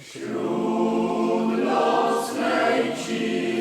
Wśród nas leci.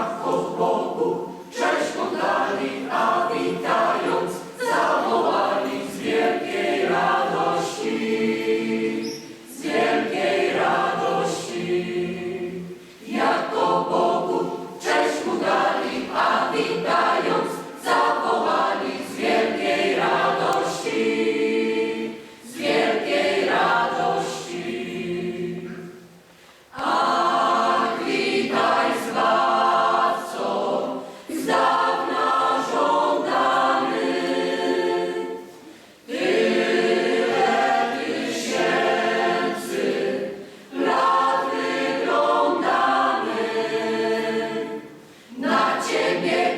já sou. yeah.